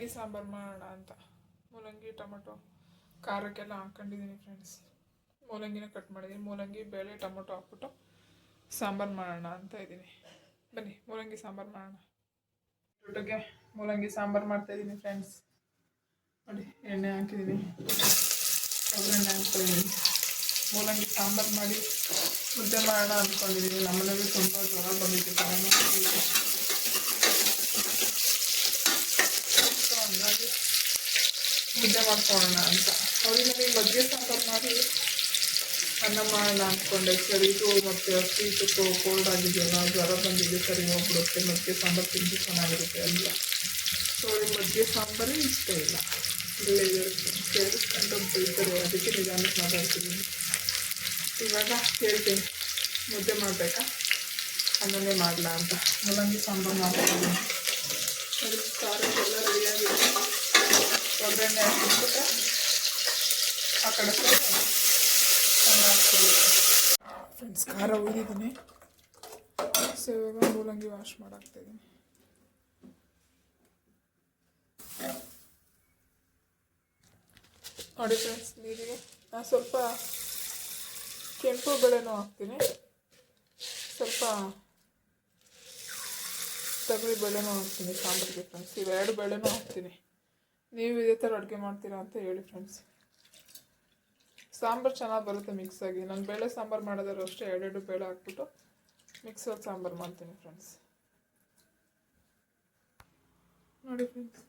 ಮೂಲಂಗಿ ಸಾಂಬಾರು ಮಾಡೋಣ ಅಂತ. ಮೂಲಂಗಿ, ಟೊಮೊಟೊ. ಖಾರಕ್ಕೆಲ್ಲ ಹಾಕ್ಕೊಂಡಿದ್ದೀನಿ ಫ್ರೆಂಡ್ಸ್ ಮೂಲಂಗಿನ ಕಟ್ ಮಾಡಿದ್ದೀನಿ ಮೂಲಂಗಿ, ಬೇಳೆ, ಟೊಮೊಟೊ ಹಾಕ್ಬಿಟ್ಟು ಸಾಂಬಾರು ಮಾಡೋಣ ಅಂತ ಇದ್ದೀನಿ. ಬನ್ನಿ, ಮೂಲಂಗಿ ಸಾಂಬಾರು ಮಾಡೋಣ. ಜೊತೆಗೆ ಮೂಲಂಗಿ ಸಾಂಬಾರು ಮಾಡ್ತಾಯಿದ್ದೀನಿ ಫ್ರೆಂಡ್ಸ್ ನೋಡಿ, ಎಣ್ಣೆ ಹಾಕಿದ್ದೀನಿ ಒಗ್ಗರಣೆ ಹಾಕ್ತಾಯಿದ್ದೀನಿ ಮೂಲಂಗಿ ಸಾಂಬಾರು ಮಾಡಿ ಮುದ್ದೆ ಮಾಡೋಣ ಅಂದ್ಕೊಂಡಿದ್ದೀನಿ ನಮ್ಮನೇಲಿ ತುಂಬ ಜ್ವರ ಬಂದಿತ್ತು ತಲೆನೋವು ಬಂದಿತ್ತು. ಸೊ ಹಂಗಾಗಿ ಮುದ್ದೆ ಮಾಡ್ಕೊಳ್ಳೋಣ ಅಂತ. ಅವ್ರಿಗೆ ಮಜ್ಜಿಗೆ ಸಾಂಬಾರು ಮಾಡಿ ಅನ್ನ ಮಾಡೋಣ ಅಂದ್ಕೊಂಡೆ ಸರಿ ಮತ್ತು ಕೋಲ್ಡ್ ಆಗಿದೆಯಲ್ಲ, ಜ್ವರ ಬಂದಿದೆ, ಸರಿ ಹೋಗ್ಬಿಡುತ್ತೆ. ಮಜ್ಜಿಗೆ ಸಾಂಬಾರು ತಿಂದು ಚೆನ್ನಾಗಿರುತ್ತೆ ಅಂತ ಸೊ ಅವ್ರಿಗೆ ಮಜ್ಜಿಗೆ ಸಾಂಬಾರೇ ಇಷ್ಟ ಇಲ್ಲ. ಇಲ್ಲೇ ಕೇಳಿಸ್ಕೊಂಡು ಬೈತಾರೆ ಅದಕ್ಕೆ ನಿಧಾನಕ್ಕೆ ಮಾತಾಡ್ತಿದ್ದೀನಿ ಇವಾಗ ಕೇಳ್ತೀನಿ ಮುದ್ದೆ ಮಾಡಬೇಕಾ? ಅನ್ನನೇ ಮಾಡಲ ಅಂತ. ಮೂಲಂಗಿ ಸಾಂಬಾರು ಮಾಡ್ತೀನಿ. ಅದಕ್ಕೆ ಖಾರಕ್ಕೆಲ್ಲ ಒಗ್ಗರಣೆ ಹಾಕಿಬಿಟ್ಟು ಆ ಕಡೆ ಫ್ರೆಂಡ್ಸ್, ಖಾರ ಉಯ್ದಿದ್ದೀನಿ ಸೊ, ಇವಾಗ ಮೂಲಂಗಿ ವಾಶ್ ಮಾಡಾಕ್ತಾಯಿದ್ದೀನಿ ನೋಡಿ ಫ್ರೆಂಡ್ಸ್, ನೀರಿಗೆ ನಾನು ಸ್ವಲ್ಪ ಕೆಂಪು ಬೇಳೆನೂ ಹಾಕ್ತೀನಿ. ಸ್ವಲ್ಪ ತೊಗರಿ ಬೇಳೆನೂ ಹಾಕ್ತೀನಿ, ಸಾಂಬಾರಿಗೆ ಫ್ರೆಂಡ್ಸ್. ಇವೆರಡು ಬೆಳೆನೂ ಹಾಕ್ತೀನಿ. ನೀವು ಇದೇ ಥರ ಅಡುಗೆ ಮಾಡ್ತೀರಾ ಅಂತ ಹೇಳಿ ಫ್ರೆಂಡ್ಸ್ ಸಾಂಬಾರು ಚೆನ್ನಾಗಿ ಬರುತ್ತೆ ಮಿಕ್ಸಾಗಿ ನಾನು ಬೇಳೆ ಸಾಂಬಾರು ಮಾಡೋದಾದ್ರು ಅಷ್ಟೇ ಎರಡೆರಡು ಬೇಳೆ ಹಾಕ್ಬಿಟ್ಟು ಮಿಕ್ಸಲ್ಲಿ ಸಾಂಬಾರು ಮಾಡ್ತೀನಿ ಫ್ರೆಂಡ್ಸ್ ನೋಡಿ ಫ್ರೆಂಡ್ಸ್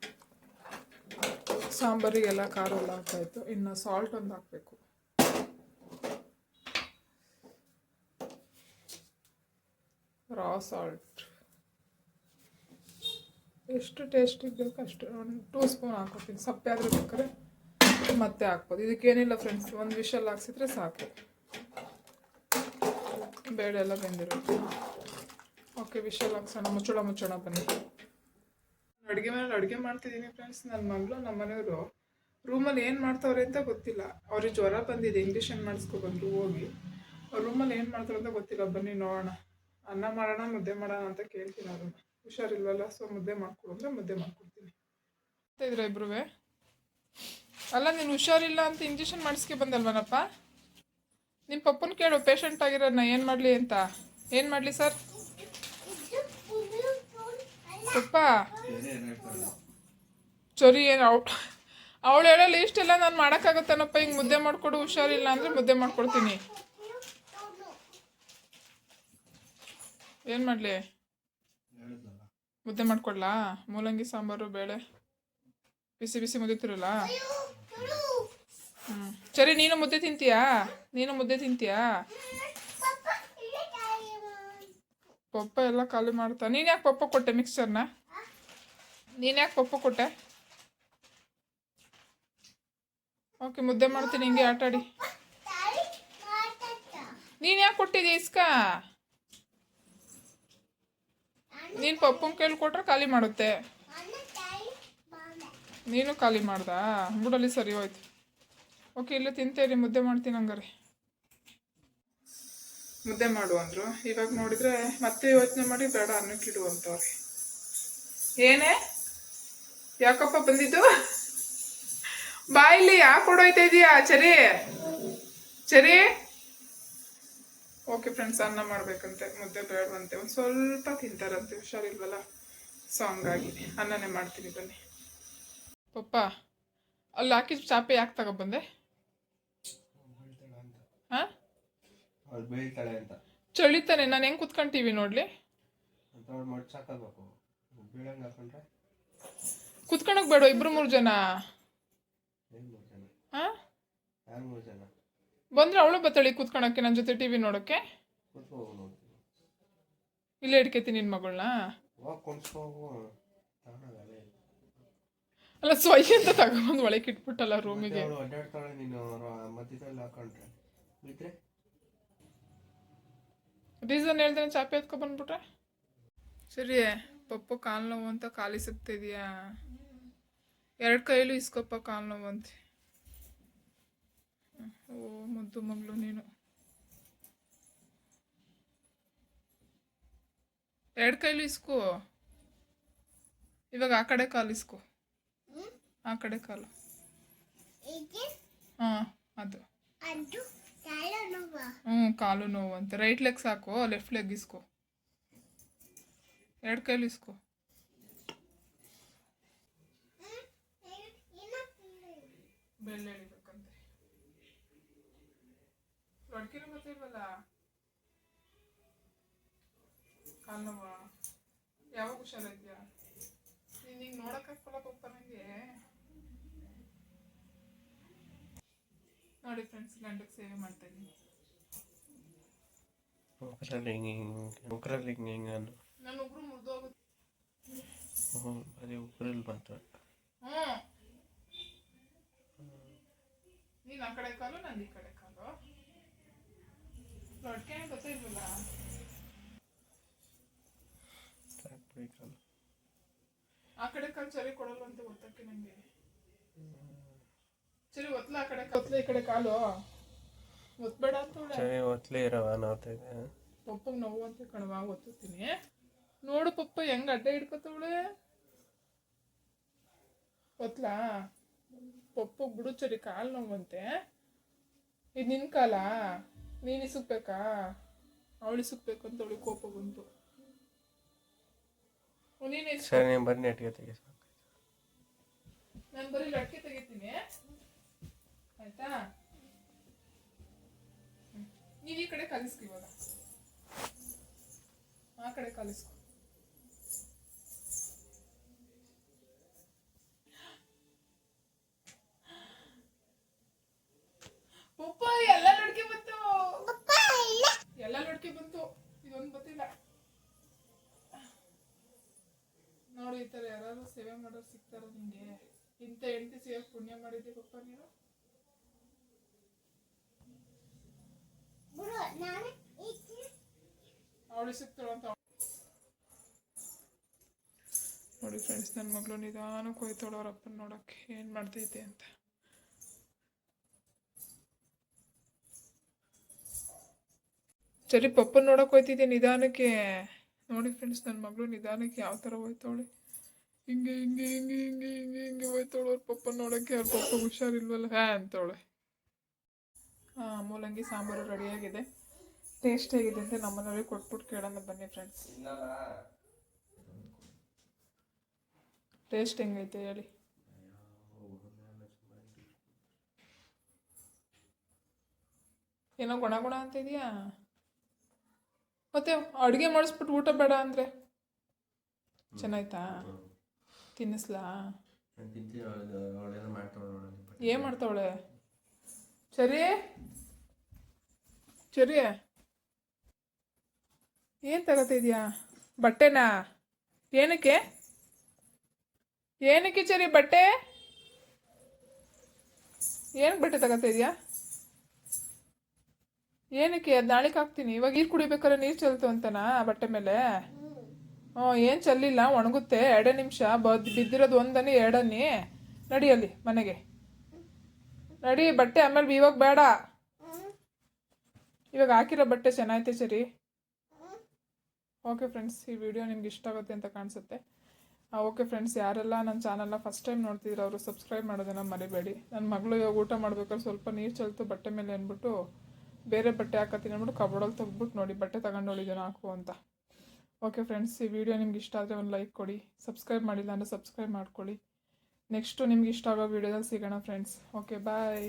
ಸಾಂಬಾರಿಗೆಲ್ಲ ಖಾರ ಎಲ್ಲ ಹಾಕ್ತಾಯಿತ್ತು ಇನ್ನು ಸಾಲ್ಟ್ ಒಂದು ಹಾಕಬೇಕು. ರಾ ಸಾಲ್ಟ್ ಎಷ್ಟು ಟೇಸ್ಟಿಗೆ ಬೇಕು ಅಷ್ಟು ಒಂದು ಟೂ ಸ್ಪೂನ್ ಹಾಕೋತೀನಿ ಸಪ್ಪೆ ಆದರೂ ಬೇಕಾದ್ರೆ ಮತ್ತೆ ಹಾಕ್ಬೋದು. ಇದಕ್ಕೇನಿಲ್ಲ ಫ್ರೆಂಡ್ಸ್ ಒಂದು ವಿಷಲ್ ಹಾಕ್ಸಿದ್ರೆ ಸಾಕು. ಬೇಳೆ ಎಲ್ಲ ಬೆಂದಿರುತ್ತೆ. Okay whistle ಹಾಕ್ಸೋಣ. ಮುಚ್ಚೋಣ ಮುಚ್ಚೋಣ, ಬನ್ನಿ. ಅಡುಗೆ ಮನೇಲಿ ಅಡುಗೆ ಮಾಡ್ತಿದ್ದೀನಿ ಫ್ರೆಂಡ್ಸ್ ನನ್ನ ಮಗಳು ನಮ್ಮ ಮನೆಯವರು. ರೂಮಲ್ಲಿ ಏನು ಮಾಡ್ತಾವ್ರೆ ಅಂತ ಗೊತ್ತಿಲ್ಲ. ಅವ್ರಿಗೆ ಜ್ವರ ಬಂದಿದೆ. ಇಂಜೆಕ್ಷನ್ ಮಾಡಿಸ್ಕೊಬಂದ್ರು ಹೋಗಿ. ಅವ್ರ ರೂಮಲ್ಲಿ ಏನು ಮಾಡ್ತಾರೆ ಅಂತ ಗೊತ್ತಿಲ್ಲ. ಬನ್ನಿ ನೋಡೋಣ. ಅನ್ನ ಮಾಡೋಣ, ಮುದ್ದೆ ಮಾಡೋಣ ಅಂತ ಕೇಳ್ತೀನಿ ಅವ್ರನ್ನ. ಹುಷಾರಿಲ್ವಲ್ಲ ಸೊ ಮುದ್ದೆ ಮಾಡ್ಕೊಡು ಅಂದರೆ ಮುದ್ದೆ ಮಾಡ್ಕೊಡ್ತೀನಿ. ಇದ್ರ ಇಬ್ರು ಅಲ್ಲ, ನೀನು ಹುಷಾರಿಲ್ಲ ಅಂತ ಇಂಜೆಕ್ಷನ್ ಮಾಡಿಸ್ಕೆ ಬಂದಲ್ವನಪ್ಪ? ನಿಮ್ಮ ಪಪ್ಪನ ಕೇಳು ಪೇಷಂಟ್ ಆಗಿರೋದನ್ನ ಏನು ಮಾಡಲಿ ಅಂತ. ಏನು ಮಾಡಲಿ ಸರ್ ಪಪ್ಪ. ಸರಿ ಏನು ಅವಳು ಅವಳು ಹೇಳಲ್ಲ ಇಷ್ಟೆಲ್ಲ ನಾನು ಮಾಡೋಕ್ಕಾಗತ್ತೇನಪ್ಪ, ಹಿಂಗೆ ಮುದ್ದೆ ಮಾಡಿಕೊಡು, ಹುಷಾರಿಲ್ಲ ಅಂದರೆ ಮುದ್ದೆ ಮಾಡ್ಕೊಡ್ತೀನಿ. ಏನು ಮಾಡಲಿ? ಮುದ್ದೆ ಮಾಡ್ಕೊಡ್ಲಾ? ಮೂಲಂಗಿ ಸಾಂಬಾರು ಬೇಳೆ. ಬಿಸಿ ಬಿಸಿ ಮುದ್ದೆ ತಿರಲ್ಲ? ಹ್ಞೂ ಸರಿ ನೀನು ಮುದ್ದೆ ತಿಂತೀಯಾ? ನೀನು ಮುದ್ದೆ ತಿಂತೀಯಾ? ಪಪ್ಪ ಎಲ್ಲ ಖಾಲಿ ಮಾಡ್ತಾ ನೀನು ಯಾಕೆ ಪಪ್ಪ ಕೊಟ್ಟೆ ಮಿಕ್ಸರ್ನ ನೀನು ಯಾಕೆ ಪಪ್ಪ ಕೊಟ್ಟೆ? ಓಕೆ ಮುದ್ದೆ ಮಾಡ್ತೀನಿ ಹಿಂಗೆ ಆಟಾಡಿ. ನೀನು ಯಾಕೆ ಕೊಟ್ಟಿದ್ದೆ ಇಸ್ಕ? ನೀನು ಪಪ್ಪನ ಕೈಲಿ ಕೊಟ್ರೆ ಖಾಲಿ ಮಾಡುತ್ತೆ. ನೀನು ಖಾಲಿ ಮಾಡ್ದಾ? ಬಿಡಲ್ಲಿ ಸರಿ ಹೋಯ್ತು. ಓಕೆ, ಇಲ್ಲ ತಿಂತೇರಿ, ಮುದ್ದೆ ಮಾಡ್ತೀನಿ ಹಂಗಾರೆ. ಮುದ್ದೆ ಮಾಡು ಅಂದರು. ಇವಾಗ ನೋಡಿದ್ರೆ ಮತ್ತೆ ಯೋಚನೆ ಮಾಡಿ ಬೇಡ ಅನ್ನಕ್ಕಿಡು ಇಡುವಂತವ್ರಿ ಏನೇ? ಯಾಕಪ್ಪ ಬಂದಿದ್ದು? ಬಾಯಿಲಿ ಯಾಕೆ ಕೊಡೋಯ್ತಾ ಇದೀಯಾ, ಚರಿ? ಚರಿ? ಓಕೆ ಫ್ರೆಂಡ್ಸ್ ಅನ್ನ ಮಾಡ್ಬೇಕಂತೆ ಮುದ್ದೆ ಬೇಡವಂತೆ. ಒಂದು ಸ್ವಲ್ಪ ತಿಂತಾರಂತೆ ಹುಷಾರಿಲ್ವಲ್ಲ? ಸೊ ಹಂಗಾಗಿ ಅನ್ನನೇ ಮಾಡ್ತೀನಿ ಬನ್ನಿ. ಪಪ್ಪ ಅಲ್ಲಿ ಹಾಕಿದ ಚಾಪೆ ಯಾಕೆ ತಗೊಬಂದೆ ಹಾಂ? ಚಳಿತಾನೆ ನಾನು ಹೆಂಗೆ ಕುತ್ಕೊಂತೀವಿ ನೋಡ್ಲಿ? ಕುತ್ಕೊಳಕ್ ಬೇಡ ಇಬ್ರು ಮೂರು ಜನ. ಹಾಂ? ಮೂರು ಜನ? ಬಂದ್ರೆ ಅವಳು ಬತ್ತಳಿ ಕೂತ್ಕೊಳಕ್ಕೆ ನನ್ನ ಜೊತೆ ಟಿವಿ ನೋಡೋಕ್ಕೆ ಇಲ್ಲೇ ಇಡ್ಕೇತೀನಿ ನಿನ್ನ ಮಗಳನ್ನ ಅಲ್ಲ, ಸ್ವಯ್ ಅಂತ ತಗೊಂಡು ಒಳಗೆ ಇಟ್ಬಿಟ್ಟಲ್ಲ ರೂಮಿಗೆ. ನೀನು ರೀಸನ್ ಹೇಳ್ದೆ ಚಾಪೆ ಎತ್ಕೊ ಬಂದ್ಬಿಟ್ರೆ? ಸರಿ, ಪಪ್ಪು ಕಾಲು ನೋವು ಅಂತ ಖಾಲಿ ಸಿಗ್ತಿದ್ಯಾ ಎರಡು ಕೈಲೂ ಇಸ್ಕೊಪ್ಪ ಕಾಲು ನೋವು ಅಂತ. ಮುದ್ದು ಮಗಳು ನೀನು ಎರಡು ಕೈಲೂ ಇಸ್ಕೋ ಇವಾಗ ಆ ಕಡೆ ಕಾಲು ಇಸ್ಕೋ ಆ ಕಡೆ ಕಾಲು ಇದು ಹಾಂ ಅದು ಅದು ತಲೆನೋವ ಹ್ಞೂ ಕಾಲು ನೋವು ಅಂತ ರೈಟ್ ಲೆಗ್ ಸಾಕು ಲೆಫ್ಟ್ ಲೆಗ್ ಇಸ್ಕೊ ಎರಡು ಕೈಲಿ ಇಸ್ಕೊ ಬೆಳ್ಳ ಎಳಿಬೇಕಂತೆ ಲಡ್ಕಿನೂ ಗೊತ್ತಿಲ್ವಲ್ಲ ಕಾಲು ನೋವ ಯಾವಾಗ ಹುಷಾರಿದ್ಯಾ ನೀನು ಹಿಂಗೆ ನೋಡೋಕ್ಕಾಗ್ತಲ್ಲ ಪಪ್ಪ ನನಗೆ ನೋಡಿ ಫ್ರೆಂಡ್ಸ್ ಗಂಡಕ್ಕೆ ಸೇವೆ ಮಾಡ್ತಾ ಇದ್ದೀನಿ. ಉಗ್ರಲ್ಲಿ ಹಿಂಗೆ ಹಿಂಗೆ ಉಗ್ರಲ್ಲಿ ಹಿಂಗೆ ಹಿಂಗೆ ಅನ್ನು. ನನ್ನ ಉಗ್ರು ಮುರಿದೋಗುತ್ತೆ. ಹ್ಞೂ ಬರೀ ಉಗ್ರಲ್ಲಿ ಬಂತು ಹ್ಞೂ ನೀನು ಆ ಕಡೆ ಕಾಲು ನಂದು ಈ ಕಡೆ ಕಾಲು. ಆ ಕಡೆ ಕಾಲು ಸರಿ ಕೊಡಲ್ಲ ಅಂತ ಗೊತ್ತಕ್ಕೆ ನನಗೆ ಸರಿ ಒತ್ಲ ಆ ಕಡೆ ಒತ್ಲ ಈ ಕಡೆ ಕಾಲು. ಒತ್ಬೇಡ ಅಂತ ಸರಿ ಒತ್ತಲೇ ಇರವ ನೋಡ್ತಾಯಿದ್ದೆ ಪಪ್ಪಗೆ ನೋವು ಅಂತ ಕಣವ ಒತ್ತುತ್ತೀನಿ. ನೋಡು ಪಪ್ಪ ಹೆಂಗ ಅಡ್ಡ ಹಿಡ್ಕೊತವಳೆ ಒತ್ಲಾ. ಪಪ್ಪಗೆ ಬಿಡು ಚರಿ ಕಾಲು ನೋವಂತೆ ಇದು ನಿನ್ ಕಾಲ? ನೀನ್ ಇಸುಕ್ಬೇಕಾ ಅವಳು ಇಸುಕ್ಬೇಕು ಅಂತ ಅವಳಿಗೆ ಕೋಪ ಬಂತು. ನೀನು ಸರಿ ನೀವು ಬನ್ನಿ ಅಟ್ಟಿಗೆ ತೆಗಿ ಸಾಕು ನಾನು ಬರೀ ಲಟ್ಕೆ ತೆಗಿತೀನಿ. ಆಯ್ತಾ? ನೀವು ಈ ಕಡೆ ಕಲಿಸ್ಕೊ ಇವಾಗ. ಆ ಕಡೆ ಕಲಿಸ್ಕೊ ಪಪ್ಪ ಎಲ್ಲ ಲಡ್ಕೆ ಬಂತು ಎಲ್ಲ ಲಡ್ಕೆ ಬಂತು ಇದೊಂದು ಗೊತ್ತಿಲ್ಲ ನೋಡಿ ಈ ಥರ ಯಾರಾದ್ರೂ ಸೇವೆ ಮಾಡೋರು ಸಿಗ್ತಾರ ನಿಂಗೆ? ಇಂಥ ಹೆಂಡತಿ ಸೇವೆ ಪುಣ್ಯ ಮಾಡಿದ್ದೆ ಪಪ್ಪ ನೀನು? ಅವಳು ಸಿಗ್ತಾಳು ಅಂತ ನೋಡಿ ಫ್ರೆಂಡ್ಸ್ ನನ್ನ ಮಗಳು ನಿಧಾನಕ್ಕೆ ಹೋಯ್ತಾಳು ಅವ್ರ ಅಪ್ಪನ ನೋಡಕ್ಕೆ ಏನು ಮಾಡ್ತೈತೆ ಅಂತ. ಸರಿ ಪಪ್ಪನ ನೋಡಕ್ಕೆ ಹೋಯ್ತಿದ್ದೆ ನಿಧಾನಕ್ಕೆ. ನೋಡಿ ಫ್ರೆಂಡ್ಸ್ ನನ್ನ ಮಗಳು ನಿಧಾನಕ್ಕೆ ಯಾವ ಥರ ಹೋಯ್ತಾವಳೆ ಹಿಂಗೆ ಹಿಂಗೆ ಹಿಂಗೆ ಹಿಂಗೆ ಹಿಂಗೆ ಹಿಂಗೆ ಹೋಯ್ತಾಳೆ ಅವ್ರ ಪಪ್ಪನ ನೋಡೋಕ್ಕೆ. ಅವ್ರ ಪಪ್ಪ ಹುಷಾರಿಲ್ವಲ್ಲ. ಹ್ಯಾ ಅಂತವಳೆ ಹಾಂ ಮೂಲಂಗಿ ಸಾಂಬಾರು ರೆಡಿಯಾಗಿದೆ. ಟೇಸ್ಟ್ ಹೇಗಿದೆ ಅಂತ ನಮ್ಮನೆಯವ್ರಿಗೆ ಕೊಟ್ಬಿಟ್ಟು ಕೇಳೋಣ ಬನ್ನಿ ಫ್ರೆಂಡ್ಸ್ ಟೇಸ್ಟ್ ಹೆಂಗೈತೆ ಹೇಳಿ. ಏನೋ ಗುಣ ಗುಣ ಅಂತ ಇದೆಯಾ? ಮತ್ತೆ ಅಡುಗೆ ಮಾಡಿಸ್ಬಿಟ್ಟು ಊಟ ಬೇಡ ಅಂದರೆ? ಚೆನ್ನಾಯ್ತಾ? ತಿನ್ನಿಸ್ಲಾ? ಏನ್ ಮಾಡ್ತಾವಳೆ ಸರಿ ಸರಿ ಏನ್ ತಗೋತಿದ್ಯಾ ಬಟ್ಟೆನಾ? ಏನಕ್ಕೆ? ಏನಕ್ಕೆ ಚರಿ ಬಟ್ಟೆ? ಏನಕ್ಕೆ ಬಟ್ಟೆ ತಗೋತಿದ್ಯಾ ಏನಕ್ಕೆ? ಅದು ನಾಳೆಗೆ ಹಾಕ್ತೀನಿ. ಇವಾಗ ನೀರು ಕುಡಿಬೇಕಾದ್ರೆ ನೀರು ಚೆಲ್ತು ಅಂತನಾ ಬಟ್ಟೆ ಮೇಲೆ? ಹ್ಞೂ, ಏನು ಚೆಲ್ಲಿಲ್ಲ, ಒಣಗುತ್ತೆ. ಎರಡೇ ನಿಮಿಷ, ಬದ್, ಬಿದ್ದಿರೋದು ಒಂದನಿ ಎರಡನಿ ನಡಿಯಲ್ಲಿ ಮನೆಗೆ. ನಡಿ, ಬಟ್ಟೆ ಆಮೇಲೆ ಇವಾಗ ಬೇಡ. ಇವಾಗ ಹಾಕಿರೋ ಬಟ್ಟೆ ಚೆನ್ನಾಗೈತೆ ಸರಿ. ಓಕೆ ಫ್ರೆಂಡ್ಸ್, ಈ ವಿಡಿಯೋ ನಿಮ್ಗೆ ಇಷ್ಟ ಆಗುತ್ತೆ ಅಂತ ಕಾಣಿಸುತ್ತೆ. ಓಕೆ ಫ್ರೆಂಡ್ಸ್, ಯಾರೆಲ್ಲ ನನ್ನ ಚಾನಲ್ನ ಫಸ್ಟ್ ಟೈಮ್ ನೋಡ್ತಿದ್ರು ಅವರು ಸಬ್ಸ್ಕ್ರೈಬ್ ಮಾಡೋದನ್ನ ಮರಿಬೇಡಿ. ನನ್ನ ಮಗಳು ಇವಾಗ ಊಟ ಮಾಡ್ಬೇಕಾದ್ರೆ ಸ್ವಲ್ಪ ನೀರು ಚೆಲ್ತು ಬಟ್ಟೆ ಮೇಲೆ ಅಂದ್ಬಿಟ್ಟು ಬೇರೆ ಬಟ್ಟೆ ಹಾಕತ್ತೀನಿ ಅಂದ್ಬಿಟ್ಟು ಕಬೋರ್ಡಲ್ಲಿ ತೆಗ್ದ್ಬಿಟ್ಟು ನೋಡಿ, ಬಟ್ಟೆ ತಗೊಂಡೋಳಿದ್ದೇನೆ ಹಾಕು ಅಂತ. ಓಕೆ ಫ್ರೆಂಡ್ಸ್ ಈ ವಿಡಿಯೋ ನಿಮ್ಗೆ ಇಷ್ಟ ಆದರೆ ಒಂದು ಲೈಕ್ ಕೊಡಿ ಸಬ್ಸ್ಕ್ರೈಬ್ ಮಾಡಿಲ್ಲ ಅಂದರೆ ಸಬ್ಸ್ಕ್ರೈಬ್ ಮಾಡ್ಕೊಳ್ಳಿ. ನೆಕ್ಸ್ಟು ನಿಮ್ಗೆ ಇಷ್ಟ ಆಗೋ ವಿಡಿಯೋದಲ್ಲಿ ಸಿಗೋಣ ಫ್ರೆಂಡ್ಸ್ ಓಕೆ ಬಾಯ್